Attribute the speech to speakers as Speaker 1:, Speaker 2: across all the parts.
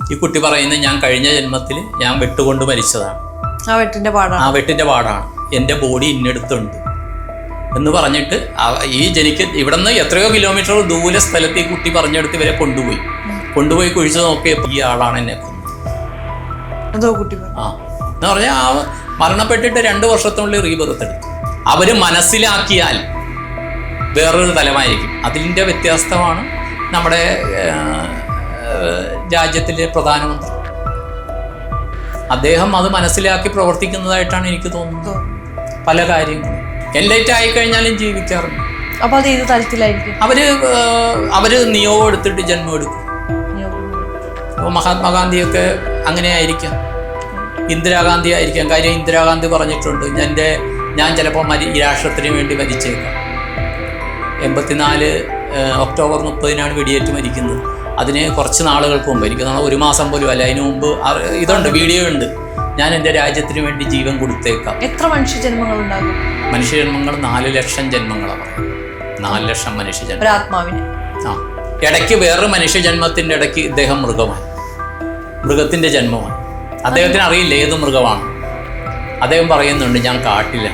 Speaker 1: ഈ കുട്ടി പറയുന്നത് ഞാൻ കഴിഞ്ഞ ജന്മത്തിൽ ഞാൻ വെട്ടുകൊണ്ട് മരിച്ചതാണ്.
Speaker 2: ആ വെട്ടിന്റെ പാടാണ്.
Speaker 1: ആ വെട്ടിന്റെ പാടാണ്. എന്റെ ബോഡി ഇന്നെടുത്തുണ്ട്. എന്ന് പറഞ്ഞിട്ട് ഈ ജനിക്ക് ഇവിടെ നിന്ന് എത്രയോ കിലോമീറ്റർ ദൂരെ സ്ഥലത്ത് ഈ കുട്ടി പറഞ്ഞെടുത്ത് ഇവരെ കൊണ്ടുപോയി. കൊണ്ടുപോയി കുഴിച്ചു നോക്കിയപ്പോൾ ഈ ആളാണ് എന്നെ കൊന്നത്. ആ. എന്ന് പറഞ്ഞാൽ ആ മരണപ്പെട്ടിട്ട് രണ്ട് വർഷത്തിനുള്ളിൽ റീബർത്ത് എടുത്തു. അവർ മനസ്സിലാക്കിയാൽ വേറൊരു തലമായിരിക്കും. അതിന്റെ വ്യത്യാസമാണ് നമ്മുടെ രാജ്യത്തിലെ പ്രധാനമന്ത്രി. അദ്ദേഹം അത് മനസ്സിലാക്കി പ്രവർത്തിക്കുന്നതായിട്ടാണ് എനിക്ക് തോന്നുന്നത്. പല കാര്യങ്ങളും. എൻലൈറ്റ് ആയിക്കഴിഞ്ഞാലും ജീവിക്കാറുണ്ട്.
Speaker 2: അപ്പൊ അത് ഏത് തലത്തിലായിരിക്കും?
Speaker 1: അവർ അവർ നിയോഗം എടുത്തിട്ട് ജന്മം എടുക്കും. അപ്പോൾ മഹാത്മാഗാന്ധിയൊക്കെ അങ്ങനെ ആയിരിക്കാം ഇന്ദിരാഗാന്ധി ആയിരിക്കാം. കാര്യം ഇന്ദിരാഗാന്ധി പറഞ്ഞിട്ടുണ്ട് എന്റെ ഞാൻ ചിലപ്പോൾ മരി ഈ രാഷ്ട്രത്തിന് വേണ്ടി മരിച്ചേക്കാം. എൺപത്തിനാല് ഒക്ടോബർ മുപ്പതിനാണ് വെടിയേറ്റ് മരിക്കുന്നത്. അതിന് കുറച്ച് നാളുകൾക്ക് മുമ്പ് എനിക്ക് തോന്നുന്നു ഒരു മാസം പോലും അല്ല അതിന് മുമ്പ് ഇതുണ്ട് വീഡിയോ ഉണ്ട്. ഞാൻ എന്റെ രാജ്യത്തിന് വേണ്ടി ജീവൻ കൊടുത്തേക്കാം.
Speaker 2: എത്ര മനുഷ്യജന്മങ്ങൾ ഉണ്ടാകും
Speaker 1: മനുഷ്യജന്മങ്ങൾ നാല് ലക്ഷം ജന്മങ്ങളാണ്. നാല് ലക്ഷം
Speaker 2: മനുഷ്യജന്മാവിന്
Speaker 1: ആ. ഇടയ്ക്ക് വേറൊരു മനുഷ്യജന്മത്തിന്റെ ഇടയ്ക്ക് ഇദ്ദേഹം മൃഗമാണ്. മൃഗത്തിന്റെ ജന്മമാണ്. അദ്ദേഹത്തിന് അറിയില്ല ഏത് മൃഗമാണ്. അദ്ദേഹം പറയുന്നുണ്ട് ഞാൻ കാട്ടില്ല.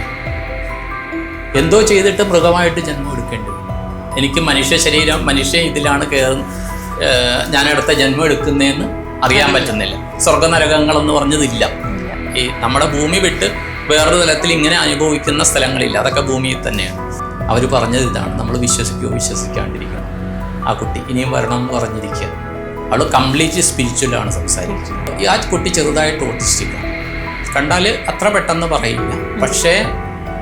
Speaker 1: എന്തോ ചെയ്തിട്ട് മൃഗമായിട്ട് ജന്മം എടുക്കേണ്ടി എനിക്ക് മനുഷ്യ ശരീരം മനുഷ്യ ഇതിലാണ് കയറുന്ന അടുത്ത ജന്മം എടുക്കുന്നതെന്ന് അറിയാൻ പറ്റുന്നില്ല. സ്വർഗനരകങ്ങളെന്ന് പറഞ്ഞതില്ല. ഈ നമ്മുടെ ഭൂമി വിട്ട് വേറൊരു തലത്തിൽ ഇങ്ങനെ അനുഭവിക്കുന്ന സ്ഥലങ്ങളില്ല. അതൊക്കെ ഭൂമിയിൽ തന്നെയാണ്. അവർ പറഞ്ഞത് ഇതാണ്. നമ്മൾ വിശ്വസിക്കുകയോ വിശ്വസിക്കാണ്ടിരിക്കണം. ആ കുട്ടി ഇനിയും വരണം എന്ന് പറഞ്ഞിരിക്കുക അവൾ കംപ്ലീറ്റ്ലി സ്പിരിച്വലാണ് സംസാരിക്കുന്നത്. ആ കുട്ടി ചെറുതായിട്ട് ഓട്ടിസ്റ്റിക്കാണ്. കണ്ടാൽ അത്ര പെട്ടെന്ന് പറയില്ല. പക്ഷേ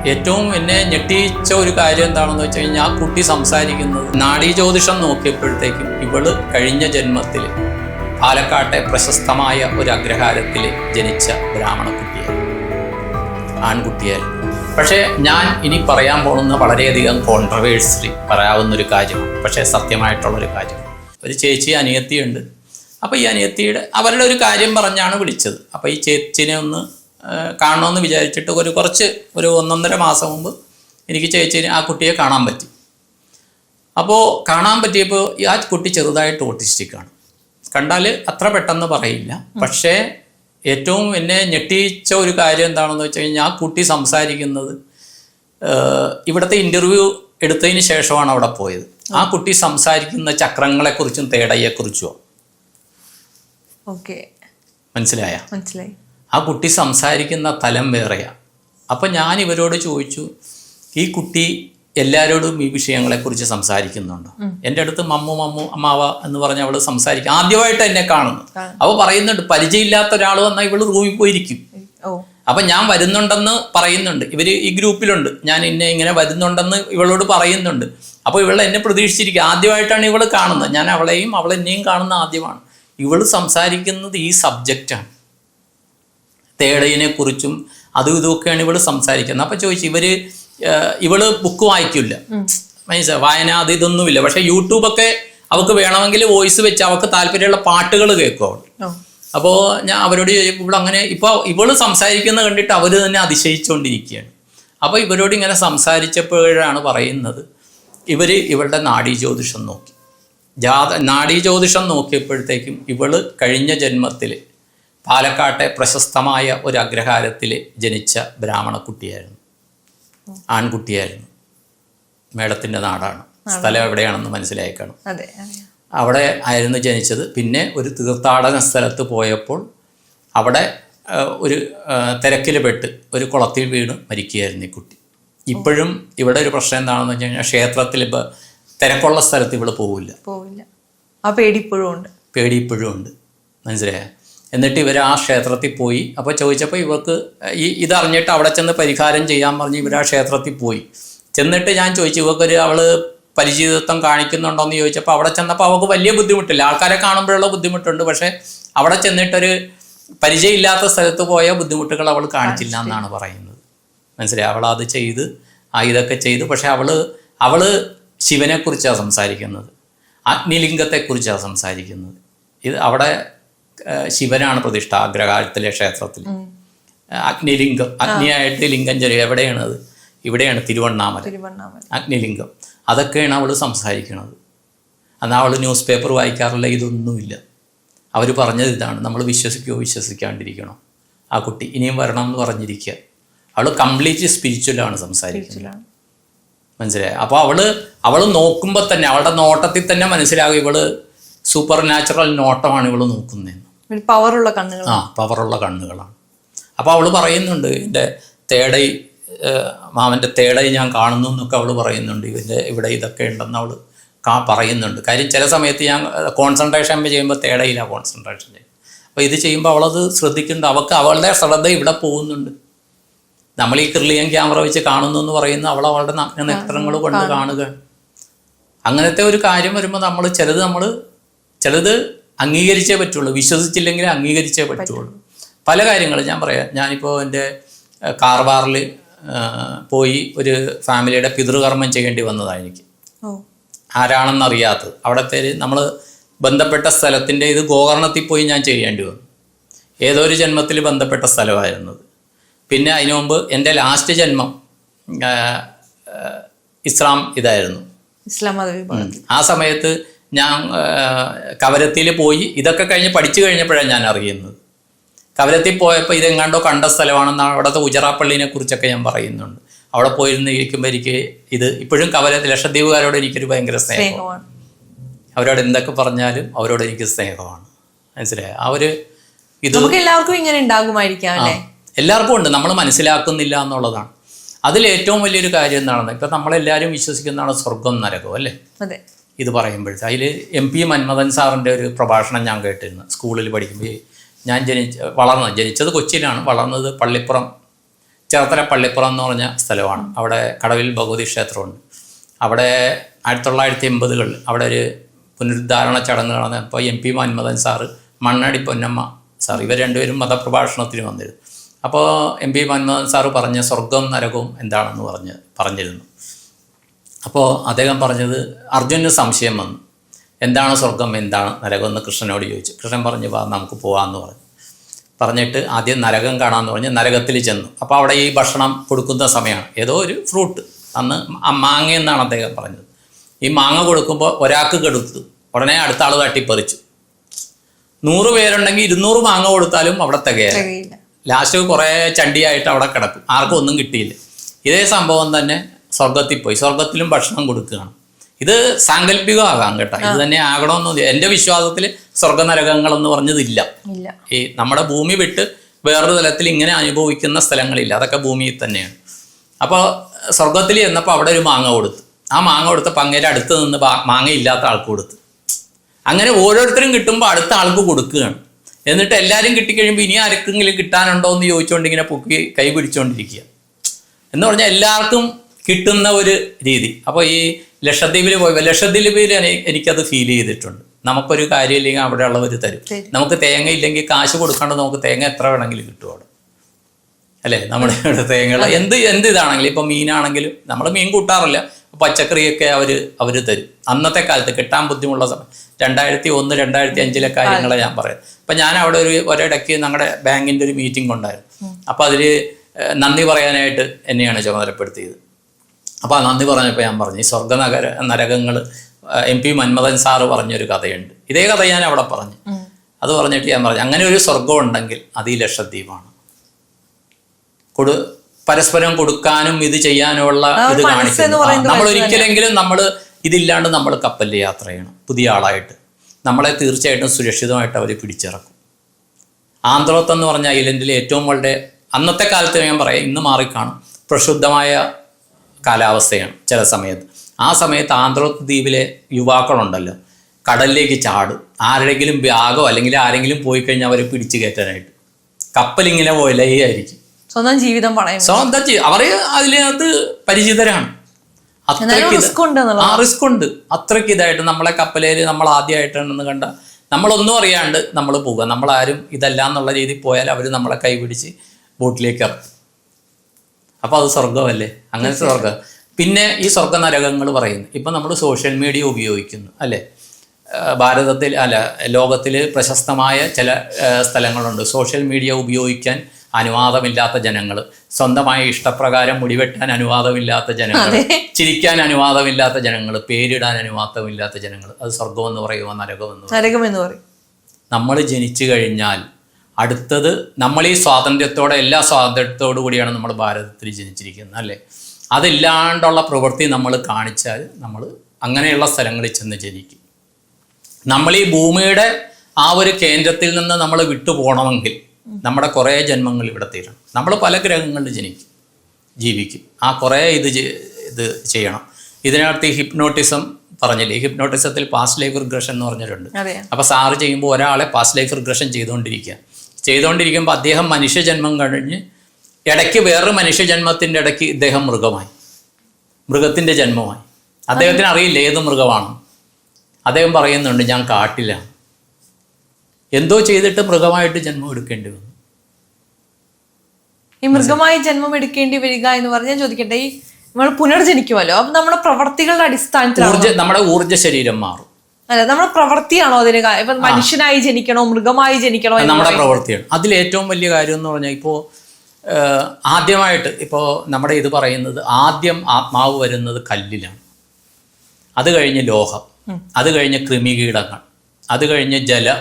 Speaker 1: ഏറ്റവും എന്നെ ഞെട്ടിച്ച ഒരു കാര്യം എന്താണെന്ന് വെച്ച് കഴിഞ്ഞാൽ ആ കുട്ടി സംസാരിക്കുന്നത്. നാഡീജ്യോതിഷം നോക്കിയപ്പോഴത്തേക്കും ഇവൾ കഴിഞ്ഞ ജന്മത്തിൽ പാലക്കാട്ടെ പ്രശസ്തമായ ഒരു അഗ്രഹാരത്തിൽ ജനിച്ച ബ്രാഹ്മണ കുട്ടിയായിരുന്നു ആൺകുട്ടിയായിരുന്നു. പക്ഷേ ഞാൻ ഇനി പറയാൻ പോകുന്ന വളരെയധികം പറയാവുന്ന ഒരു കാര്യമാണ്. പക്ഷേ സത്യമായിട്ടുള്ളൊരു കാര്യം ഒരു ചേച്ചി അനിയത്തിയുണ്ട്. അപ്പോൾ ഈ അനിയത്തിയുടെ അവരുടെ ഒരു കാര്യം പറഞ്ഞാണ് വിളിച്ചത്. അപ്പോൾ ഈ ചേച്ചിനെ ഒന്ന് കാണണമെന്ന് വിചാരിച്ചിട്ട് ഒരു കുറച്ച് ഒരു ഒന്നൊന്നര മാസം മുമ്പ് എനിക്ക് ചേച്ചി ആ കുട്ടിയെ കാണാൻ പറ്റി. അപ്പോൾ കാണാൻ പറ്റിയപ്പോൾ ആ കുട്ടി ചെറുതായിട്ട് ഓട്ടിസ്റ്റിക്കാണ് കണ്ടാൽ അത്ര പെട്ടെന്ന് പറയില്ല. പക്ഷേ ഏറ്റവും എന്നെ ഞെട്ടിച്ച ഒരു കാര്യം എന്താണെന്ന് വെച്ച് കഴിഞ്ഞാൽ ആ കുട്ടി സംസാരിക്കുന്നത് ഇവിടുത്തെ ഇന്റർവ്യൂ എടുത്തതിന് ശേഷമാണ് അവിടെ പോയത്. ആ കുട്ടി സംസാരിക്കുന്ന ചക്രങ്ങളെക്കുറിച്ചും തേടയെക്കുറിച്ചും.
Speaker 2: ഓക്കെ.
Speaker 1: മനസ്സിലായ?
Speaker 2: മനസ്സിലായി.
Speaker 1: ആ കുട്ടി സംസാരിക്കുന്ന തലം വേറെയാണ് അപ്പം ഞാൻ ഇവരോട് ചോദിച്ചു ഈ കുട്ടി എല്ലാവരോടും ഈ വിഷയങ്ങളെക്കുറിച്ച് സംസാരിക്കുന്നുണ്ടോ? എന്റെ അടുത്ത് മമ്മു മമ്മു അമ്മാവ എന്ന് പറഞ്ഞ അവൾ സംസാരിക്കും. ആദ്യമായിട്ട് എന്നെ കാണുന്നു. അവ പറയുന്നുണ്ട് പരിചയമില്ലാത്ത ഒരാൾ വന്നാൽ ഇവൾ റൂമിൽ പോയിരിക്കും. അപ്പം ഞാൻ വരുന്നുണ്ടെന്ന് പറയുന്നുണ്ട്. ഇവർ ഈ ഗ്രൂപ്പിലുണ്ട്. ഞാൻ ഇന്നെ ഇങ്ങനെ വരുന്നുണ്ടെന്ന് ഇവളോട് പറയുന്നുണ്ട്. അപ്പോൾ ഇവൾ എന്നെ പ്രതീക്ഷിച്ചിരിക്കുക ആദ്യമായിട്ടാണ് ഇവൾ കാണുന്നത്. ഞാൻ അവളെയും അവൾ എന്നെയും കാണുന്ന ആദ്യമാണ്. ഇവൾ സംസാരിക്കുന്നത് ഈ സബ്ജക്റ്റാണ്. തേടയിനെ കുറിച്ചും അതും ഇതുമൊക്കെയാണ് ഇവൾ സംസാരിക്കുന്നത്. അപ്പോൾ ചോദിച്ചു ഇവർ ഇവൾ ബുക്ക് വായിക്കില്ല. മനസ്സിലാ? വായന അത് ഇതൊന്നുമില്ല. പക്ഷെ യൂട്യൂബൊക്കെ അവൾക്ക് വേണമെങ്കിൽ വോയിസ് വെച്ച് അവൾക്ക് താല്പര്യമുള്ള പാട്ടുകൾ കേൾക്കും അവൾ അപ്പോൾ ഞാൻ അവരോട് ഇവിടെ അങ്ങനെ ഇപ്പോൾ ഇവൾ സംസാരിക്കുന്ന കണ്ടിട്ട് അവർ തന്നെ അതിശയിച്ചുകൊണ്ടിരിക്കുകയാണ് അപ്പോൾ ഇവരോട് ഇങ്ങനെ സംസാരിച്ചപ്പോഴാണ് പറയുന്നത് ഇവർ ഇവളുടെ നാഡീജ്യോതിഷം നോക്കി. ജാത നാഡീജ്യോതിഷം നോക്കിയപ്പോഴത്തേക്കും ഇവൾ കഴിഞ്ഞ ജന്മത്തിൽ പാലക്കാട്ടെ പ്രശസ്തമായ ഒരു അഗ്രഹാരത്തിൽ ജനിച്ച ബ്രാഹ്മണ കുട്ടിയായിരുന്നു. ആൺകുട്ടിയായിരുന്നു. മേഡത്തിന്റെ നാടാണ്. സ്ഥലം എവിടെയാണെന്ന് മനസ്സിലായിക്കാണ്.
Speaker 2: അതെ
Speaker 1: അവിടെ ആയിരുന്നു ജനിച്ചത്. പിന്നെ ഒരു തീർത്ഥാടന സ്ഥലത്ത് പോയപ്പോൾ അവിടെ ഒരു തിരക്കിൽ പെട്ട് ഒരു കുളത്തിൽ വീണ് മരിക്കുകയായിരുന്നു ഈ കുട്ടി. ഇപ്പോഴും ഇവിടെ ഒരു പ്രശ്നം എന്താണെന്ന് വെച്ച് കഴിഞ്ഞാൽ ക്ഷേത്രത്തിൽ ഇപ്പോൾ തിരക്കുള്ള സ്ഥലത്ത് ഇവിടെ പോവില്ല.
Speaker 2: പോവില്ല. ആ പേടി ഇപ്പോഴും ഉണ്ട്.
Speaker 1: പേടി ഇപ്പോഴും ഉണ്ട്. മനസ്സിലായ? എന്നിട്ട് ഇവർ ആ ക്ഷേത്രത്തിൽ പോയി. അപ്പോൾ ചോദിച്ചപ്പോൾ ഇവർക്ക് ഈ ഇതറിഞ്ഞിട്ട് അവിടെ ചെന്ന് പരിഹാരം ചെയ്യാൻ പറഞ്ഞ് ഇവർ ആ ക്ഷേത്രത്തിൽ പോയി. ചെന്നിട്ട് ഞാൻ ചോദിച്ചു ഇവക്കൊരു അവൾ പരിചിതത്വം കാണിക്കുന്നുണ്ടോയെന്ന് ചോദിച്ചപ്പോൾ അവിടെ ചെന്നപ്പോൾ അവൾക്ക് വലിയ ബുദ്ധിമുട്ടില്ല. ആൾക്കാരെ കാണുമ്പോഴുള്ള ബുദ്ധിമുട്ടുണ്ട്. പക്ഷേ അവിടെ ചെന്നിട്ടൊരു പരിചയമില്ലാത്ത സ്ഥലത്ത് പോയ ബുദ്ധിമുട്ടുകൾ അവൾ കാണിച്ചില്ല എന്നാണ് പറയുന്നത്. മനസ്സിലായി? അവൾ അത് ചെയ്ത് ആ ഇതൊക്കെ ചെയ്തു. പക്ഷെ അവൾ അവൾ ശിവനെക്കുറിച്ചാണ് സംസാരിക്കുന്നത്. അഗ്നിലിംഗത്തെക്കുറിച്ചാണ് സംസാരിക്കുന്നത്. ഇത് അവിടെ ശിവനാണ് പ്രതിഷ്ഠ അഗ്രഹാരത്തിലെ ക്ഷേത്രത്തിൽ. അഗ്നിലിംഗം. അഗ്നിയായിട്ട് ലിംഗം ചെറിയ എവിടെയാണ് അത്? ഇവിടെയാണ് തിരുവണ്ണാമല. അഗ്നിലിംഗം. അതൊക്കെയാണ് അവൾ സംസാരിക്കുന്നത് എന്നാൽ അവൾ ന്യൂസ് പേപ്പർ വായിക്കാറില്ല ഇതൊന്നുമില്ല. അവർ പറഞ്ഞത് ഇതാണ്. നമ്മൾ വിശ്വസിക്കുകയോ വിശ്വസിക്കാണ്ടിരിക്കണോ? ആ കുട്ടി ഇനിയും വരണം എന്ന് പറഞ്ഞിരിക്കുക. അവൾ കംപ്ലീറ്റ് സ്പിരിച്വലാണ് സംസാരിക്കുന്നത്. മനസ്സിലായി? അപ്പോൾ അവൾ അവൾ നോക്കുമ്പോൾ തന്നെ അവളുടെ നോട്ടത്തിൽ തന്നെ മനസ്സിലാകും ഇവൾ സൂപ്പർ നാച്ചുറൽ നോട്ടമാണ് ഇവൾ നോക്കുന്നതെന്ന്
Speaker 2: ഒരു പവറുള്ള കണ്ണുകൾ
Speaker 1: ആ പവറുള്ള കണ്ണുകളാണ്. അപ്പോൾ അവൾ പറയുന്നുണ്ട് എന്റെ തേടൈ മാമന്റെ മാമന്റെ തേടൈ ഞാൻ കാണുന്നു എന്നൊക്കെ അവൾ പറയുന്നുണ്ട്. ഇവന്റെ ഇവിടെ ഇതൊക്കെ ഉണ്ടെന്ന് അവൾ കാ പറയുന്നുണ്ട്. കാര്യം ചില സമയത്ത് ഞാൻ കോൺസെൻട്രേഷൻ ചെയ്യുമ്പോൾ തേടയില്ല കോൺസെൻട്രേഷൻ ചെയ്യും അപ്പോൾ ഇത് ചെയ്യുമ്പോൾ അവളത് ശ്രദ്ധിക്കുന്നുണ്ട്. അവൾക്ക് അവളുടെ ശ്രദ്ധ ഇവിടെ പോകുന്നുണ്ട്. നമ്മൾ ഈ ക്രിലിയൻ ക്യാമറ വെച്ച് കാണുന്നു എന്ന് പറയുന്ന അവൾ അവളുടെ നഗ്നനേത്രങ്ങൾ കൊണ്ട് കാണുകയാണ് അങ്ങനത്തെ ഒരു കാര്യം വരുമ്പോൾ നമ്മൾ ചിലത് നമ്മൾ ചിലത് അംഗീകരിച്ചേ പറ്റുള്ളൂ. വിശ്വസിച്ചില്ലെങ്കിൽ അംഗീകരിച്ചേ പറ്റുള്ളൂ. പല കാര്യങ്ങളും ഞാൻ പറയാം. ഞാനിപ്പോൾ എന്റെ കാർവാറിൽ പോയി ഒരു ഫാമിലിയുടെ പിതൃകർമ്മം ചെയ്യേണ്ടി വന്നതാണ് എനിക്ക്. ആരാണെന്നറിയാത്തത്. അവിടത്തെ നമ്മൾ ബന്ധപ്പെട്ട സ്ഥലത്തിന്റെ ഇത് ഗോകർണത്തിൽ പോയി ഞാൻ ചെയ്യേണ്ടി വന്നു. ഏതോ ഒരു ജന്മത്തിൽ ബന്ധപ്പെട്ട സ്ഥലമായിരുന്നത് പിന്നെ അതിനു മുമ്പ് എന്റെ ലാസ്റ്റ് ജന്മം ഇസ്ലാം ഇതായിരുന്നു.
Speaker 2: ഇസ്ലാം
Speaker 1: ആ സമയത്ത് ഞാൻ കവരത്തിയിൽ പോയി ഇതൊക്കെ കഴിഞ്ഞ് പഠിച്ചു കഴിഞ്ഞപ്പോഴാണ് ഞാൻ അറിയുന്നത്. കവരത്തിൽ പോയപ്പോൾ ഇതെങ്ങാണ്ടോ കണ്ട സ്ഥലമാണെന്ന് അവിടുത്തെ ഉജറാപ്പള്ളിനെ കുറിച്ചൊക്കെ ഞാൻ പറയുന്നുണ്ട്. അവിടെ പോയിരുന്ന് ഇരിക്കുമ്പോൾ എനിക്ക് ഇത് ഇപ്പോഴും കവരത്തിൽ ലക്ഷദ്വീപുകാരോട് എനിക്കൊരു ഭയങ്കര
Speaker 2: സ്നേഹമാണ്.
Speaker 1: അവരോട് എന്തൊക്കെ പറഞ്ഞാലും അവരോട് എനിക്ക് സ്നേഹമാണ്. മനസ്സിലായോ? അവർ ഇത്
Speaker 2: എല്ലാവർക്കും ഇങ്ങനെ ഉണ്ടാകുമായിരിക്കാം
Speaker 1: എല്ലാവർക്കും ഉണ്ട്. നമ്മൾ മനസ്സിലാക്കുന്നില്ല എന്നുള്ളതാണ്. അതിൽ ഏറ്റവും വലിയൊരു കാര്യം എന്താണെന്ന് ഇപ്പം നമ്മളെല്ലാവരും വിശ്വസിക്കുന്നതാണ് സ്വർഗം നരകം അല്ലേ? ഇത് പറയുമ്പോഴത്തെ. അതിൽ എം പി മന്മഥൻ സാറിന്റെ ഒരു പ്രഭാഷണം ഞാൻ കേട്ടിരുന്നു. സ്കൂളിൽ പഠിക്കുമ്പോൾ ഞാൻ ജനിച്ച വളർന്നത് ജനിച്ചത് കൊച്ചിയിലാണ്. വളർന്നത് പള്ളിപ്പുറം ചേർത്തല പള്ളിപ്പുറം എന്ന് പറഞ്ഞ സ്ഥലമാണ്. അവിടെ കടവിൽ ഭഗവതി ക്ഷേത്രമുണ്ട്. അവിടെ ആയിരത്തി തൊള്ളായിരത്തി എൺപതുകളിൽ അവിടെ ഒരു പുനരുദ്ധാരണ ചടങ്ങ് നടന്നപ്പോൾ M P Manmadhan sir Mannadi Ponnamma sir ഇവർ രണ്ടുപേരും മതപ്രഭാഷണത്തിന് വന്നിരുന്നു. അപ്പോൾ എം പി മന്മഥൻ സാറ് പറഞ്ഞ സ്വർഗം നരകവും എന്താണെന്ന് പറഞ്ഞ് പറഞ്ഞിരുന്നു. അപ്പോൾ അദ്ദേഹം പറഞ്ഞത് അർജുനന് സംശയം വന്നു. എന്താണ് സ്വർഗം എന്താണ് നരകം എന്ന് കൃഷ്ണനോട് ചോദിച്ചു. കൃഷ്ണൻ പറഞ്ഞു വാ നമുക്ക് പോകാമെന്ന് പറഞ്ഞു. പറഞ്ഞിട്ട് ആദ്യം നരകം കാണാമെന്ന് പറഞ്ഞ് നരകത്തിൽ ചെന്നു. അപ്പോൾ അവിടെ ഈ ഭക്ഷണം കൊടുക്കുന്ന സമയമാണ്. ഏതോ ഒരു ഫ്രൂട്ട്. അന്ന് ആ മാങ്ങ എന്നാണ് അദ്ദേഹം പറഞ്ഞത്. ഈ മാങ്ങ കൊടുക്കുമ്പോൾ ഒരാൾക്ക് കെടുത്തു. ഉടനെ അടുത്ത ആൾ തട്ടിപ്പറിച്ചു. നൂറ് പേരുണ്ടെങ്കിൽ ഇരുന്നൂറ് മാങ്ങ കൊടുത്താലും അവിടെ തികയില്ല. ലാസ്റ്റ് കുറേ ചണ്ടിയായിട്ട് അവിടെ കിടക്കും. ആർക്കും ഒന്നും കിട്ടിയില്ല. ഇതേ സംഭവം തന്നെ സ്വർഗത്തിൽ പോയി. സ്വർഗത്തിലും ഭക്ഷണം കൊടുക്കുകയാണ്. ഇത് സാങ്കല്പികമാകാം കേട്ടോ. ഇത് തന്നെ ആകണമെന്ന് എന്റെ വിശ്വാസത്തിൽ സ്വർഗനരകങ്ങൾ എന്ന് പറഞ്ഞതില്ല ഈ നമ്മുടെ ഭൂമി വിട്ട് വേറൊരു തലത്തിൽ ഇങ്ങനെ അനുഭവിക്കുന്ന സ്ഥലങ്ങളില്ല. അതൊക്കെ ഭൂമിയിൽ തന്നെയാണ്. അപ്പോൾ സ്വർഗത്തിൽ ചെന്നപ്പോൾ അവിടെ ഒരു മാങ്ങ കൊടുത്തു. ആ മാങ്ങ കൊടുത്തപ്പോൾ അങ്ങേരെ അടുത്ത് നിന്ന് മാങ്ങ ഇല്ലാത്ത ആൾക്ക് കൊടുത്തു. അങ്ങനെ ഓരോരുത്തരും കിട്ടുമ്പോൾ അടുത്ത ആൾക്ക് കൊടുക്കുകയാണ്. എന്നിട്ട് എല്ലാവരും കിട്ടിക്കഴിയുമ്പോൾ ഇനി ആർക്കെങ്കിലും കിട്ടാനുണ്ടോ എന്ന് ചോദിച്ചുകൊണ്ട് ഇങ്ങനെ പൊക്കി കൈ പിടിച്ചുകൊണ്ടിരിക്കുക എന്ന് പറഞ്ഞാൽ എല്ലാവർക്കും കിട്ടുന്ന ഒരു രീതി. അപ്പോൾ ഈ ലക്ഷദ്വീപിൽ പോയി ലക്ഷദ്വീപിൽ എനി- എനിക്കത് ഫീൽ ചെയ്തിട്ടുണ്ട്. നമുക്കൊരു കാര്യം ഇല്ലെങ്കിൽ അവിടെ ഉള്ളവർ തരും. നമുക്ക് തേങ്ങ ഇല്ലെങ്കിൽ കാശ് കൊടുക്കാണ്ട് നമുക്ക് തേങ്ങ എത്ര വേണമെങ്കിലും കിട്ടും അവിടെ. അല്ലേ? നമ്മുടെ ഇവിടെ തേങ്ങകൾ എന്ത് എന്ത് ഇതാണെങ്കിലും ഇപ്പം മീനാണെങ്കിലും നമ്മൾ മീൻ കൂട്ടാറില്ല. പച്ചക്കറിയൊക്കെ അവർ അവർ തരും. അന്നത്തെ കാലത്ത് കിട്ടാൻ ബുദ്ധിമുട്ടുള്ള സമയം രണ്ടായിരത്തി ഒന്ന് രണ്ടായിരത്തി അഞ്ചിലെ കാര്യങ്ങളെ ഞാൻ പറയാം അപ്പം ഞാൻ അവിടെ ഒരു ഒരിടയ്ക്ക് ഞങ്ങളുടെ ബാങ്കിന്റെ ഒരു മീറ്റിംഗ് ഉണ്ടായിരുന്നു അപ്പോൾ അതിൽ നന്ദി പറയാനായിട്ട് എന്നെയാണ് ചുമതലപ്പെടുത്തിയത്. അപ്പോൾ ആ നന്ദി പറഞ്ഞപ്പോൾ ഞാൻ പറഞ്ഞു ഈ സ്വർഗ നഗര നരകങ്ങൾ എം പി മന്മഥൻ സാറ് പറഞ്ഞൊരു കഥയുണ്ട്. ഇതേ കഥ ഞാൻ അവിടെ പറഞ്ഞു. അത് പറഞ്ഞിട്ട് ഞാൻ പറഞ്ഞു അങ്ങനെ ഒരു സ്വർഗം ഉണ്ടെങ്കിൽ അത് ഈ ലക്ഷദ്വീപാണ്. കൊടു പരസ്പരം കൊടുക്കാനും ഇത് ചെയ്യാനുമുള്ള ഇത് കാണിക്കുന്നു. നമ്മൾ ഒരിക്കലെങ്കിലും നമ്മൾ ഇതില്ലാണ്ട് നമ്മൾ കപ്പലിൽ യാത്ര ചെയ്യണം പുതിയ ആളായിട്ട്. നമ്മളെ തീർച്ചയായിട്ടും സുരക്ഷിതമായിട്ട് അവർ പിടിച്ചിറക്കും. ആന്ധ്രോത്ത് എന്ന് പറഞ്ഞ ഐലൻഡിലെ ഏറ്റവും വളരെ അന്നത്തെ കാലത്ത് ഞാൻ പറയാം ഇന്ന് മാറിക്കാണും. പ്രക്ഷുബ്ധമായ കാലാവസ്ഥയാണ് ചില സമയത്ത്. ആ സമയത്ത് ആന്ധ്രോത്ത് ദ്വീപിലെ യുവാക്കളുണ്ടല്ലോ. കടലിലേക്ക് ചാടും. ആരുടെങ്കിലും ബാഗോ അല്ലെങ്കിൽ ആരെങ്കിലും പോയി കഴിഞ്ഞാൽ അവരെ പിടിച്ചു കയറ്റാനായിട്ട്. കപ്പലിങ്ങനെ പോയില്ലായിരിക്കും
Speaker 2: സ്വന്തം ജീവിതം പണയം.
Speaker 1: സ്വന്തം അവർ അതിനകത്ത് പരിചിതരാണ്. അത്രയ്ക്ക് ആ റിസ്ക് ഉണ്ട്. അത്രയ്ക്ക് ഇതായിട്ട് നമ്മളെ കപ്പലേൽ നമ്മൾ ആദ്യമായിട്ടാണെന്ന് കണ്ട നമ്മളൊന്നും അറിയാണ്ട് നമ്മൾ പോകുക നമ്മളാരും ഇതല്ല എന്നുള്ള രീതിയിൽ പോയാൽ അവർ നമ്മളെ കൈപിടിച്ച് ബോട്ടിലേക്ക് ഇറക്കും. അപ്പോൾ അത് സ്വർഗമല്ലേ അങ്ങനത്തെ സ്വർഗം പിന്നെ ഈ സ്വർഗ നരകങ്ങൾ പറയുന്നു. ഇപ്പം നമ്മൾ സോഷ്യൽ മീഡിയ ഉപയോഗിക്കുന്നു അല്ലേ? ഭാരതത്തിൽ അല്ല ലോകത്തിൽ പ്രശസ്തമായ ചില സ്ഥലങ്ങളുണ്ട്. സോഷ്യൽ മീഡിയ ഉപയോഗിക്കാൻ അനുവാദമില്ലാത്ത ജനങ്ങൾ സ്വന്തമായ ഇഷ്ടപ്രകാരം മുടിവെട്ടാൻ അനുവാദമില്ലാത്ത ജനങ്ങൾ ചിരിക്കാൻ അനുവാദമില്ലാത്ത ജനങ്ങൾ പേരിടാൻ അനുവാദമില്ലാത്ത ജനങ്ങൾ അത് സ്വർഗമെന്ന് പറയുമോ? നരകമെന്ന് പറയുമോ?
Speaker 2: നരകം എന്ന് പറയും.
Speaker 1: നമ്മൾ ജനിച്ചു കഴിഞ്ഞാൽ അടുത്തത് നമ്മൾ ഈ സ്വാതന്ത്ര്യത്തോടെ എല്ലാ സ്വാതന്ത്ര്യത്തോടു കൂടിയാണ് നമ്മൾ ഭാരതത്തിൽ ജനിച്ചിരിക്കുന്നത് അല്ലേ? അതില്ലാണ്ടുള്ള പ്രവൃത്തി നമ്മൾ കാണിച്ചാൽ നമ്മൾ അങ്ങനെയുള്ള സ്ഥലങ്ങളിൽ ചെന്ന് ജനിക്കും. നമ്മൾ ഈ ഭൂമിയുടെ ആ ഒരു കേന്ദ്രത്തിൽ നിന്ന് നമ്മൾ വിട്ടുപോകണമെങ്കിൽ നമ്മുടെ കുറേ ജന്മങ്ങൾ ഇവിടെ തീരണം. നമ്മൾ പല ഗ്രഹങ്ങളിൽ ജനിക്കും ജീവിക്കും. ആ കുറേ ഇത് ഇത് ചെയ്യണം. ഇതിനകത്ത് ഈ ഹിപ്നോട്ടിസം പറഞ്ഞില്ലേ? ഹിപ്നോട്ടിസത്തിൽ പാസ്റ്റ് ലൈഫ് റിഗ്രഷൻ എന്ന് പറഞ്ഞിട്ടുണ്ട് അപ്പോൾ സാറ് ചെയ്യുമ്പോൾ ഒരാളെ പാസ്റ്റ് ലൈഫ് റിഗ്രഷൻ ചെയ്തുകൊണ്ടിരിക്കുക. ചെയ്തുകൊണ്ടിരിക്കുമ്പോൾ അദ്ദേഹം മനുഷ്യജന്മം കഴിഞ്ഞ് ഇടയ്ക്ക് വേറൊരു മനുഷ്യജന്മത്തിന്റെ ഇടയ്ക്ക് ഇദ്ദേഹം മൃഗമായി. മൃഗത്തിന്റെ ജന്മമായി. അദ്ദേഹത്തിന് അറിയില്ല ഏത് മൃഗമാണ്. അദ്ദേഹം പറയുന്നുണ്ട് ഞാൻ കാട്ടില്ല. എന്തോ ചെയ്തിട്ട് മൃഗമായിട്ട് ജന്മം എടുക്കേണ്ടി വന്നു.
Speaker 2: ഈ മൃഗമായി ജന്മം എടുക്കേണ്ടി വരിക എന്ന് പറഞ്ഞാൽ ചോദിക്കട്ടെ ഈ നമ്മൾ പുനർജനിക്കുമല്ലോ അപ്പൊ നമ്മുടെ പ്രവർത്തികളുടെ
Speaker 1: അടിസ്ഥാനത്തിൽ നമ്മുടെ ഊർജ ശരീരം മാറും.
Speaker 2: അല്ല നമ്മുടെ പ്രവൃത്തിയാണോ അതിന് ഇപ്പൊ മനുഷ്യനായി ജനിക്കണോ മൃഗമായി ജനിക്കണോ
Speaker 1: നമ്മുടെ പ്രവൃത്തിയാണ്. അതിൽ ഏറ്റവും വലിയ കാര്യം എന്ന് പറഞ്ഞാൽ ഇപ്പോൾ ആദ്യമായിട്ട് ഇപ്പോൾ നമ്മുടെ ഇത് പറയുന്നത് ആദ്യം ആത്മാവ് വരുന്നത് കല്ലിലാണ്. അത് കഴിഞ്ഞ് ലോഹം. അത് കഴിഞ്ഞ് കൃമികീടങ്ങൾ. അത് കഴിഞ്ഞ് ജല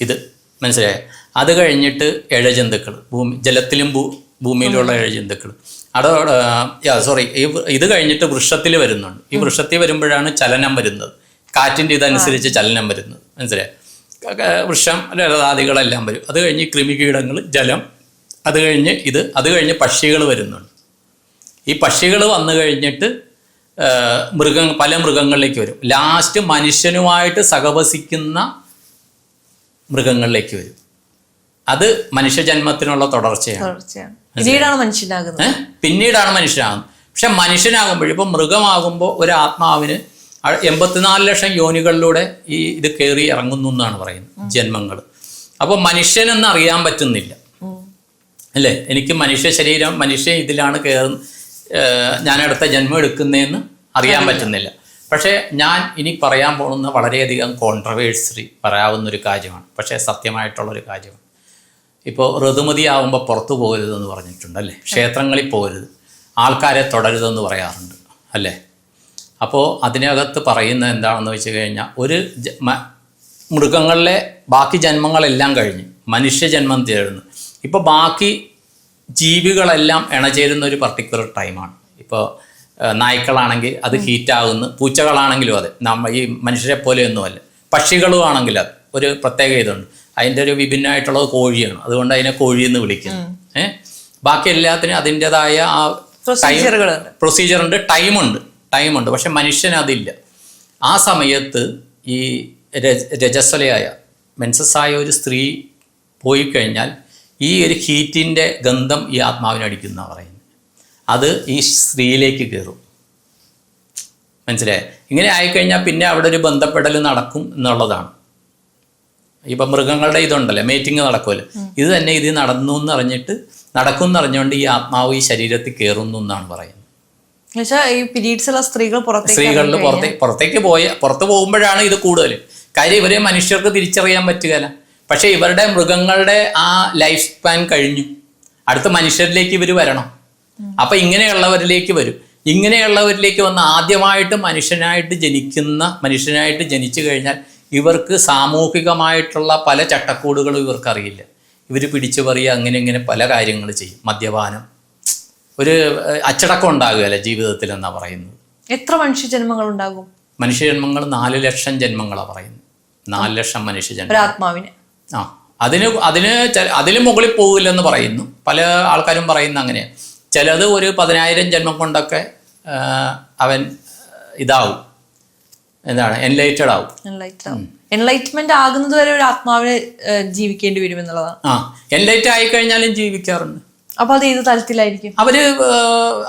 Speaker 1: ഇത് മനസ്സിലായോ? അത് കഴിഞ്ഞിട്ട് ഇഴജന്തുക്കൾ. ഭൂമി ജലത്തിലും ഭൂ ഭൂമിയിലുള്ള ഇഴജന്തുക്കൾ. അതോടെ സോറി ഈ ഇത് കഴിഞ്ഞിട്ട് വൃക്ഷത്തിൽ വരുന്നുണ്ട്. ഈ വൃക്ഷത്തിൽ വരുമ്പോഴാണ് ചലനം വരുന്നത്. കാറ്റിന്റെ ഇതനുസരിച്ച് ചലനം വരുന്നത് മനസ്സിലായി? വൃക്ഷം ലതാദികളെല്ലാം വരും. അത് കഴിഞ്ഞ് കൃമികീടങ്ങൾ ജലം അത് കഴിഞ്ഞ് ഇത് അത് കഴിഞ്ഞ് പക്ഷികൾ വരുന്നുണ്ട്. ഈ പക്ഷികൾ വന്നു കഴിഞ്ഞിട്ട് മൃഗ പല മൃഗങ്ങളിലേക്ക് വരും. ലാസ്റ്റ് മനുഷ്യനുമായിട്ട് സഹവസിക്കുന്ന മൃഗങ്ങളിലേക്ക് വരും. അത് മനുഷ്യജന്മത്തിനുള്ള തുടർച്ചയാണ്.
Speaker 2: പിന്നീടാണ് മനുഷ്യനാകുന്നത്?
Speaker 1: പിന്നീടാണ് മനുഷ്യനാകുന്നത്. പക്ഷെ മനുഷ്യനാകുമ്പോൾ ഇപ്പം മൃഗമാകുമ്പോൾ ഒരു ആത്മാവിന് എൺപത്തിനാല് ലക്ഷം യോനികളിലൂടെ ഈ ഇത് കയറി ഇറങ്ങുന്നു എന്നാണ് പറയുന്നത് ജന്മങ്ങൾ. അപ്പോൾ മനുഷ്യനെന്ന് അറിയാൻ പറ്റുന്നില്ല. അല്ലേ? എനിക്ക് മനുഷ്യ ശരീരം മനുഷ്യ ഇതിലാണ് കയറുന്ന ഞാൻ അടുത്ത ജന്മം എടുക്കുന്നതെന്ന് അറിയാൻ പറ്റുന്നില്ല. പക്ഷേ ഞാൻ ഇനി പറയാൻ പോകുന്ന വളരെയധികം കോൺട്രവേഴ്സറി പറയാവുന്ന ഒരു കാര്യമാണ്. പക്ഷേ സത്യമായിട്ടുള്ളൊരു കാര്യമാണ്. ഇപ്പോൾ ഋതുമതി ആവുമ്പോൾ പുറത്തു പോകരുതെന്ന് പറഞ്ഞിട്ടുണ്ട് അല്ലേ? ക്ഷേത്രങ്ങളിൽ പോകരുത്. ആൾക്കാരെ തുടരുതെന്ന് പറയാറുണ്ട് അല്ലേ? അപ്പോൾ അതിനകത്ത് പറയുന്നത് എന്താണെന്ന് വെച്ച് കഴിഞ്ഞാൽ ഒരു മൃഗങ്ങളിലെ ബാക്കി ജന്മങ്ങളെല്ലാം കഴിഞ്ഞ്. മനുഷ്യജന്മം ചേരുന്നു ഇപ്പോൾ ബാക്കി ജീവികളെല്ലാം ഇണചേരുന്ന ഒരു പർട്ടിക്കുലർ ടൈമാണ് ഇപ്പോൾ നായ്ക്കളാണെങ്കിൽ അത് ഹീറ്റാകുന്നു. പൂച്ചകളാണെങ്കിലും അത്. നമ്മ ഈ മനുഷ്യരെ പോലെയൊന്നുമല്ല. പക്ഷികളും ആണെങ്കിൽ അത്. ഒരു പ്രത്യേക ഇതുണ്ട്. അതിന്റെ ഒരു വിഭിന്നമായിട്ടുള്ളത് കോഴിയാണ്. അതുകൊണ്ട് അതിനെ കോഴി എന്ന് വിളിക്കുന്നു ഏഹ് ബാക്കി എല്ലാത്തിനും അതിന്റെതായ ആ ഉണ്ട്. ടൈമുണ്ട് ടൈമുണ്ട്. പക്ഷെ മനുഷ്യനതില്ല. ആ സമയത്ത് ഈ രജ രജസ്വലയായ മെൻസസ്സായ ഒരു സ്ത്രീ പോയി കഴിഞ്ഞാൽ ഈ ഒരു ഹീറ്റിന്റെ ഗന്ധം ഈ ആത്മാവിനടിക്കുന്ന പറയുന്നത്. അത് ഈ സ്ത്രീയിലേക്ക് കയറും. മനസ്സിലായേ? ഇങ്ങനെ ആയിക്കഴിഞ്ഞാൽ പിന്നെ അവിടെ ഒരു ബന്ധപ്പെടൽ നടക്കും എന്നുള്ളതാണ്. ഇപ്പം മൃഗങ്ങളുടെ ഇതുണ്ടല്ലോ മേറ്റിംഗ് നടക്കുമല്ലോ. ഇത് തന്നെ ഇത് നടന്നു എന്ന് അറിഞ്ഞിട്ട് നടക്കും എന്നറിഞ്ഞുകൊണ്ട് ഈ ആത്മാവ് ഈ ശരീരത്തിൽ കയറുന്നു എന്നാണ് പറയുന്നത്.
Speaker 2: ഈ പീരീഡ്സുള്ള സ്ത്രീകൾ
Speaker 1: സ്ത്രീകളിൽ പുറത്തേ പുറത്തേക്ക് പോയ പുറത്ത് പോകുമ്പോഴാണ് ഇത് കൂടുതൽ കാര്യം ഇവരെ മനുഷ്യർക്ക് തിരിച്ചറിയാൻ പറ്റുകയില്ല പക്ഷേ ഇവരുടെ മൃഗങ്ങളുടെ ആ ലൈഫ് സ്പാൻ കഴിഞ്ഞു. അടുത്ത മനുഷ്യരിലേക്ക് ഇവർ വരണം. അപ്പൊ ഇങ്ങനെയുള്ളവരിലേക്ക് വരും. ഇങ്ങനെയുള്ളവരിലേക്ക് വന്ന് ആദ്യമായിട്ട് മനുഷ്യനായിട്ട് ജനിക്കുന്ന മനുഷ്യനായിട്ട് ജനിച്ചു കഴിഞ്ഞാൽ ഇവർക്ക് സാമൂഹികമായിട്ടുള്ള പല ചട്ടക്കൂടുകളും ഇവർക്കറിയില്ല. ഇവർ പിടിച്ചു പറയുക അങ്ങനെ ഇങ്ങനെ പല കാര്യങ്ങൾ ചെയ്യും. മദ്യപാനം ഒരു അച്ചടക്കം ഉണ്ടാകുകയല്ല ജീവിതത്തിൽ എന്നാണ് പറയുന്നത്?
Speaker 2: എത്ര മനുഷ്യ ജന്മങ്ങൾ ഉണ്ടാകും
Speaker 1: മനുഷ്യജന്മങ്ങൾ നാല് ലക്ഷം ജന്മങ്ങളാ പറയുന്നത്. നാല് ലക്ഷം മനുഷ്യജന്മം
Speaker 2: ആത്മാവിന്
Speaker 1: ആ. അതിന് അതിന് അതിന് മുകളിൽ പോകില്ലെന്ന് പറയുന്നു. പല ആൾക്കാരും പറയുന്ന അങ്ങനെ. ചിലത് ഒരു പതിനായിരം ജന്മം കൊണ്ടൊക്കെ അവൻ ഇതാവും. എന്താണ്? എൻലൈറ്റഡ് ആവും.
Speaker 2: എൻലൈറ്റ്മെന്റ് ആകുന്നത് വരെ ഒരു ആത്മാവിനെ ജീവിക്കേണ്ടി വരും എന്നുള്ളതാണ്.
Speaker 1: ആ. എൻലൈറ്റ് ആയി കഴിഞ്ഞാലും ജീവിക്കാറുണ്ട്.
Speaker 2: അപ്പൊ അത് ഏത് തലത്തിലായിരിക്കും
Speaker 1: അവർ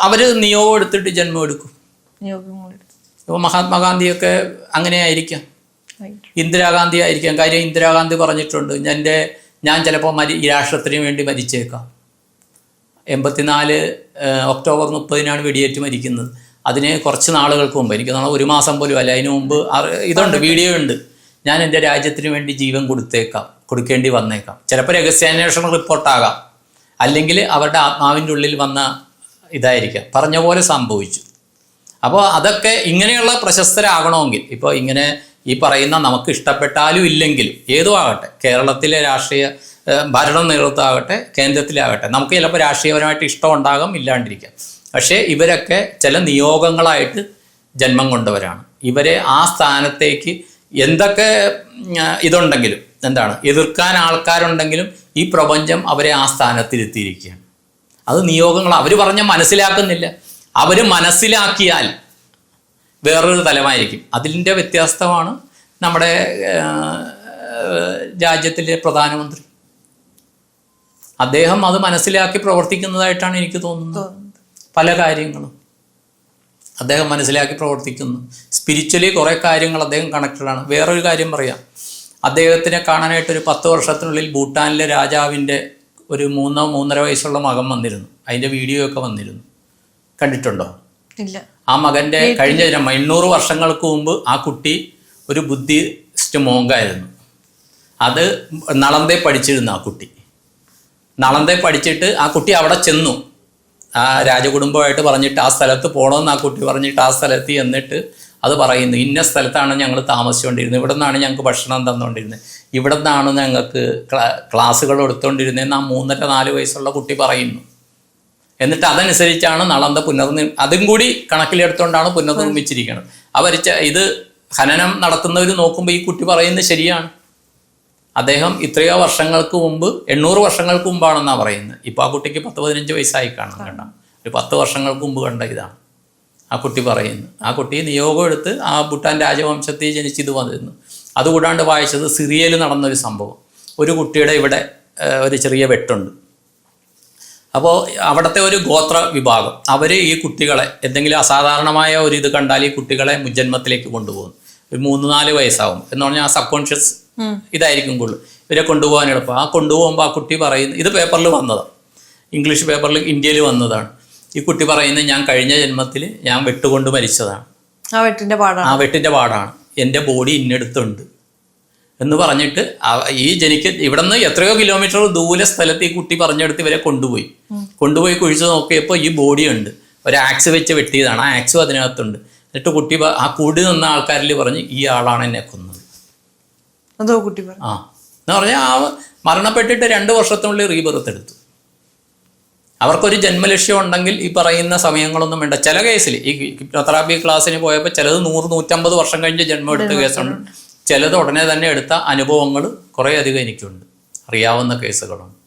Speaker 1: അവർ നിയോഗം എടുത്തിട്ട് ജന്മം എടുക്കും. ഇപ്പോൾ മഹാത്മാഗാന്ധിയൊക്കെ അങ്ങനെ ആയിരിക്കാം. ഇന്ദിരാഗാന്ധി ആയിരിക്കാം. കാര്യം ഇന്ദിരാഗാന്ധി പറഞ്ഞിട്ടുണ്ട് എന്റെ ഞാൻ ചിലപ്പോൾ മരി ഈ രാഷ്ട്രത്തിന് വേണ്ടി മരിച്ചേക്കാം. എൺപത്തിനാല് ഒക്ടോബർ മുപ്പതിനാണ് വെടിയേറ്റ് മരിക്കുന്നത്. അതിന് കുറച്ച് നാളുകൾക്ക് മുമ്പ് എനിക്ക് നാളെ ഒരു മാസം പോലും അല്ല അതിന് മുമ്പ് ഇതുണ്ട് വീഡിയോ ഉണ്ട്. ഞാൻ എന്റെ രാജ്യത്തിന് വേണ്ടി ജീവൻ കൊടുത്തേക്കാം കൊടുക്കേണ്ടി വന്നേക്കാം. ചിലപ്പോൾ രഹസ്യാന്വേഷണ റിപ്പോർട്ടാകാം. അല്ലെങ്കിൽ അവരുടെ ആത്മാവിന്റെ ഉള്ളിൽ വന്ന ഇതായിരിക്കാം. പറഞ്ഞ പോലെ സംഭവിച്ചു. അപ്പോൾ അതൊക്കെ ഇങ്ങനെയുള്ള പ്രശസ്തരാകണമെങ്കിൽ ഇപ്പോൾ ഇങ്ങനെ ഈ പറയുന്ന നമുക്ക് ഇഷ്ടപ്പെട്ടാലും ഇല്ലെങ്കിലും ഏതും ആകട്ടെ കേരളത്തിലെ രാഷ്ട്രീയ ഭരണം നേതൃത്വമാകട്ടെ കേന്ദ്രത്തിലാകട്ടെ നമുക്ക് ചിലപ്പോൾ രാഷ്ട്രീയപരമായിട്ട് ഇഷ്ടം ഉണ്ടാകാം ഇല്ലാണ്ടിരിക്കാം. പക്ഷേ ഇവരൊക്കെ ചില നിയോഗങ്ങളായിട്ട് ജന്മം കൊണ്ടവരാണ്. ഇവരെ ആ സ്ഥാനത്തേക്ക് എന്തൊക്കെ ഇതുണ്ടെങ്കിലും എന്താണ്? എതിർക്കാൻ ആൾക്കാരുണ്ടെങ്കിലും ഈ പ്രപഞ്ചം അവരെ ആ സ്ഥാനത്തിലെത്തിയിരിക്കുകയാണ്. അത് നിയോഗങ്ങൾ അവർ പറഞ്ഞ മനസ്സിലാക്കുന്നില്ല. അവർ മനസ്സിലാക്കിയാൽ വേറൊരു തലമായിരിക്കും. അതിന്റെ വ്യത്യാസമാണ് നമ്മുടെ രാജ്യത്തിലെ പ്രധാനമന്ത്രി. അദ്ദേഹം അത് മനസ്സിലാക്കി പ്രവർത്തിക്കുന്നതായിട്ടാണ് എനിക്ക് തോന്നുന്നത്. പല കാര്യങ്ങളും. അദ്ദേഹം മനസ്സിലാക്കി പ്രവർത്തിക്കുന്നു. സ്പിരിച്വലി കുറേ കാര്യങ്ങൾ അദ്ദേഹം കണക്റ്റഡാണ്. വേറൊരു കാര്യം പറയാം. അദ്ദേഹത്തിനെ കാണാനായിട്ട് ഒരു പത്ത് വർഷത്തിനുള്ളിൽ ഭൂട്ടാനിലെ രാജാവിന്റെ ഒരു മൂന്നോ മൂന്നര വയസ്സുള്ള മകൻ വന്നിരുന്നു. അതിന്റെ വീഡിയോ ഒക്കെ വന്നിരുന്നു. കണ്ടിട്ടുണ്ടോ?
Speaker 2: ഇല്ല.
Speaker 1: ആ മകന്റെ കഴിഞ്ഞ ജന്മം എണ്ണൂറ് വർഷങ്ങൾക്ക് മുമ്പ് ആ കുട്ടി ഒരു ബുദ്ധിസ്റ്റ് മോങ്കായിരുന്നു. അത് നളന്തെ പഠിച്ചിരുന്നു ആ കുട്ടി. നളന്തെ പഠിച്ചിട്ട് ആ കുട്ടി അവിടെ ചെന്നു. ആ രാജകുടുംബമായിട്ട് പറഞ്ഞിട്ട് ആ സ്ഥലത്ത് പോകണമെന്ന് ആ കുട്ടി പറഞ്ഞിട്ട് ആ സ്ഥലത്ത് എന്നിട്ട് അത് പറയുന്നു ഇന്ന സ്ഥലത്താണ് ഞങ്ങൾ താമസിച്ചുകൊണ്ടിരുന്നത് ഇവിടെ നിന്നാണ് ഞങ്ങൾക്ക് ഭക്ഷണം തന്നുകൊണ്ടിരുന്നത് ഇവിടെ നിന്നാണ് ഞങ്ങൾക്ക് ക്ലാ- ക്ലാസ്സുകൾ എടുത്തുകൊണ്ടിരുന്നതെന്ന് ആ മൂന്നര നാല് വയസ്സുള്ള കുട്ടി പറയുന്നു. എന്നിട്ട് അതനുസരിച്ചാണ് നളന്ത പുനർനിർ അതും കൂടി കണക്കിലെടുത്തുകൊണ്ടാണ് പുനർനിർമ്മിച്ചിരിക്കുന്നത് അവർ ഇത് ഖനനം നടത്തുന്നവർ നോക്കുമ്പോൾ ഈ കുട്ടി പറയുന്നത് ശരിയാണ്. അദ്ദേഹം ഇത്രയോ വർഷങ്ങൾക്ക് മുമ്പ് എണ്ണൂറ് വർഷങ്ങൾക്ക് മുമ്പാണെന്നാണ് പറയുന്നത്. ഇപ്പോൾ ആ കുട്ടിക്ക് പത്ത് പതിനഞ്ച് വയസ്സായി കാണാം കണ്ട ഒരു പത്ത് വർഷങ്ങൾക്ക് മുമ്പ് കണ്ട ഇതാണ്. ആ കുട്ടി പറയുന്നു. ആ കുട്ടി നിയോഗം എടുത്ത് ആ ഭൂട്ടാൻ രാജവംശത്തിൽ ജനിച്ച് ഇത് വന്നിരുന്നു. അതുകൂടാണ്ട് വായിച്ചത് സിറിയയിൽ നടന്നൊരു സംഭവം. ഒരു കുട്ടിയുടെ ഇവിടെ ഒരു ചെറിയ വെട്ടുണ്ട്. അപ്പോൾ അവിടുത്തെ ഒരു ഗോത്ര വിഭാഗം അവർ ഈ കുട്ടികളെ എന്തെങ്കിലും അസാധാരണമായ ഒരു ഇത് കണ്ടാൽ ഈ കുട്ടികളെ മുജ്ജന്മത്തിലേക്ക് കൊണ്ടുപോകും ഒരു മൂന്ന് നാല് വയസ്സാവും എന്ന് പറഞ്ഞാൽ ആ സബ് കോൺഷ്യസ് ഇതായിരിക്കും കൂടുതൽ. ഇവരെ കൊണ്ടുപോകാൻ എളുപ്പം. ആ കൊണ്ടുപോകുമ്പോൾ ആ കുട്ടി പറയുന്നു ഇത് പേപ്പറിൽ വന്നതാണ് ഇംഗ്ലീഷ് പേപ്പറിൽ ഇന്ത്യയിൽ വന്നതാണ്. ഈ കുട്ടി പറയുന്നത് ഞാൻ കഴിഞ്ഞ ജന്മത്തിൽ ഞാൻ വെട്ടുകൊണ്ട് മരിച്ചതാണ്.
Speaker 2: ആ വെട്ടിന്റെ പാടാണ്.
Speaker 1: ആ വെട്ടിന്റെ പാടാണ്. എന്റെ ബോഡി ഇന്നെടുത്തുണ്ട്. എന്ന് പറഞ്ഞിട്ട് ഈ ജനിക്ക് ഇവിടെ നിന്ന് എത്രയോ കിലോമീറ്റർ ദൂരെ സ്ഥലത്ത് ഈ കുട്ടി പറഞ്ഞെടുത്ത് ഇവരെ കൊണ്ടുപോയി. കൊണ്ടുപോയി കുഴിച്ച് നോക്കിയപ്പോൾ ഈ ബോഡി ഉണ്ട്. ഒരു ആക്സ് വെച്ച് വെട്ടിയതാണ്. ആ ആക്സും അതിനകത്തുണ്ട്. എന്നിട്ട് കുട്ടി ആ കൂടി നിന്ന ആൾക്കാരിൽ പറഞ്ഞ് ഈ ആളാണ് എന്നെ കൊന്നത്.
Speaker 2: അതോ കുട്ടി
Speaker 1: ആ. എന്ന് പറഞ്ഞാൽ ആ മരണപ്പെട്ടിട്ട് രണ്ട് വർഷത്തിനുള്ളിൽ റീബർത്ത് എടുത്തു. അവർക്കൊരു ജന്മലക്ഷ്യം ഉണ്ടെങ്കിൽ ഈ പറയുന്ന സമയങ്ങളൊന്നും വേണ്ട. ചില കേസിൽ ഈ ഹിപ്നോതെറാപ്പി ക്ലാസ്സിന് പോയപ്പോൾ ചിലത് നൂറ് നൂറ്റമ്പത് വർഷം കഴിഞ്ഞ് ജന്മം എടുത്ത കേസുണ്ട്. ചിലത് ഉടനെ തന്നെ എടുത്ത അനുഭവങ്ങൾ കുറേ അധികം എനിക്കുണ്ട്. അറിയാവുന്ന കേസുകളുണ്ട്.